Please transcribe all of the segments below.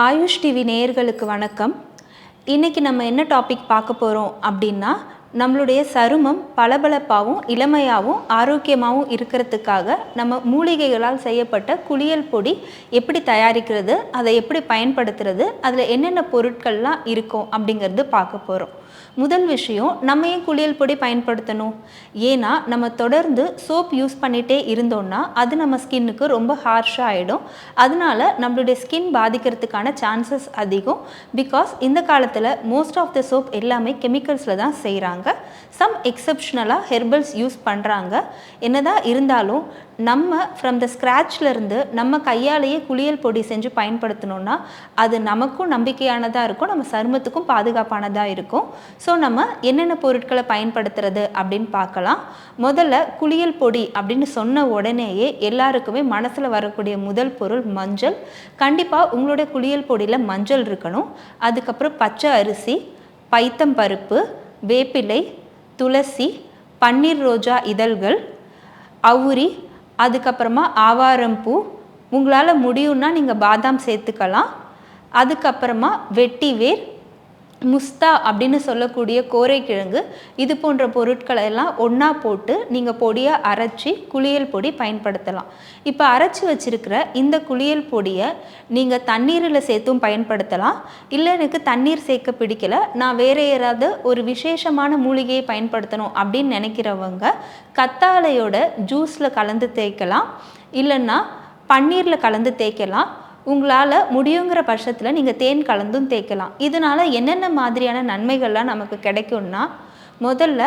AYUSH TV நேயர்களுக்கு வணக்கம். இன்றைக்கி நம்ம என்ன டாபிக் பார்க்க போகிறோம் அப்படின்னா நம்மளுடைய சருமம் பளபளப்பாகவும் இளமையாகவும் ஆரோக்கியமாகவும் இருக்கிறதுக்காக நம்ம மூலிகைகளால் செய்யப்பட்ட குளியல் பொடி எப்படி தயாரிக்கிறது அதை எப்படி பயன்படுத்துறது அதில் என்னென்ன பொருட்கள்லாம் இருக்கும் அப்படிங்கிறது பார்க்க போகிறோம் முதல் விஷயம் நம்ம ஏன் குளியல் பொடி பயன்படுத்தணும். ஏன்னா நம்ம தொடர்ந்து சோப் யூஸ் பண்ணிகிட்டே இருந்தோம்னா அது நம்ம ஸ்கின்னுக்கு ரொம்ப ஹார்ஷாக ஆகிடும் அதனால நம்மளுடைய ஸ்கின் பாதிக்கிறதுக்கான சான்சஸ் அதிகம். பிகாஸ் இந்த காலத்தில் மோஸ்ட் ஆஃப் த சோப் எல்லாமே கெமிக்கல்ஸில் தான் செய்கிறாங்க சம் எக்ஸப்ஷனலாக ஹெர்பல்ஸ் யூஸ் பண்ணுறாங்க என்னதான் இருந்தாலும் நம்ம ஃப்ரம் த ஸ்க்ராட்ச்லேருந்து நம்ம கையாலேயே குளியல் பொடி செஞ்சு பயன்படுத்தணும்னா அது நமக்கும் நம்பிக்கையானதாக இருக்கும் நம்ம சருமத்துக்கும் பாதுகாப்பானதாக இருக்கும். ஸோ நம்ம என்னென்ன பொருட்களை பயன்படுத்துறது அப்படின்னு பார்க்கலாம். முதல்ல குளியல் பொடி அப்படின்னு சொன்ன உடனேயே எல்லாருக்குமே மனசில் வரக்கூடிய முதல் பொருள் மஞ்சள். கண்டிப்பாக உங்களுடைய குளியல் பொடியில் மஞ்சள் இருக்கணும். அதுக்கப்புறம் பச்சை அரிசி பைத்தம் பருப்பு வேப்பிலை துளசி பன்னீர் ரோஜா இதழ்கள் அவுரி அதுக்கப்புறமா ஆவாரம்பூ உங்களால் முடியும்னா நீங்கள் பாதாம் சேர்த்துக்கலாம். அதுக்கப்புறமா வெட்டி வேர் முஸ்தா அப்படின்னு சொல்லக்கூடிய கோரைக்கிழங்கு இது போன்ற பொருட்களை எல்லாம் ஒன்றா போட்டு நீங்கள் பொடியை அரைச்சி குளியல் பொடி பயன்படுத்தலாம். இப்போ அரைச்சி வச்சிருக்கிற இந்த குளியல் பொடியை நீங்கள் தண்ணீரில் சேர்த்தும் பயன்படுத்தலாம். இல்லை எனக்கு தண்ணீர் சேர்க்க பிடிக்கல நான் வேறு யாராவது ஒரு விசேஷமான மூலிகையை பயன்படுத்தணும் அப்படின்னு நினைக்கிறவங்க கத்தாழையோட ஜூஸில் கலந்து தேய்க்கலாம். இல்லைன்னா பன்னீரில் கலந்து தேய்க்கலாம். உங்களால் முடியுங்கிற பட்சத்தில் நீங்கள் தேன் கலந்தும் தேய்க்கலாம். இதனால் என்னென்ன மாதிரியான நன்மைகள்லாம் நமக்கு கிடைக்கும்னா முதல்ல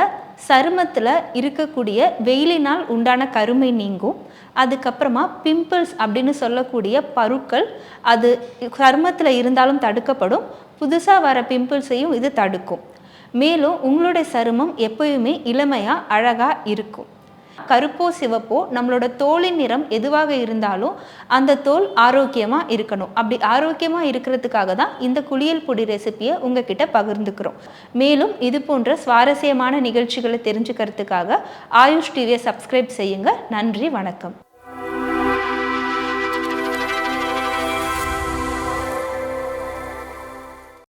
சருமத்தில் இருக்கக்கூடிய வெயிலினால் உண்டான கருமை நீங்கும். அதுக்கப்புறமா பிம்பிள்ஸ் அப்படின்னு சொல்லக்கூடிய பருக்கள் அது சருமத்தில் இருந்தாலும் தடுக்கப்படும். புதுசாக வர பிம்பிள்ஸையும் இது தடுக்கும். மேலும் உங்களுடைய சருமம் எப்பயுமே இளமையாக அழகாக இருக்கும். கருப்போ சிவப்போ நம்மளோட தோலின் நிறம் எதுவாக இருந்தாலும் அந்த தோல் ஆரோக்கியமாக இருக்கணும். அப்படி ஆரோக்கியமாக இருக்கிறதுக்காக தான் இந்த குளியல் பொடி ரெசிபியை உங்ககிட்ட பகிர்ந்துக்கிறோம். மேலும் இது போன்ற சுவாரஸ்யமான நிகழ்ச்சிகளை தெரிஞ்சுக்கிறதுக்காக ஆயுஷ் டிவியை சப்ஸ்கிரைப் செய்யுங்க. நன்றி வணக்கம்.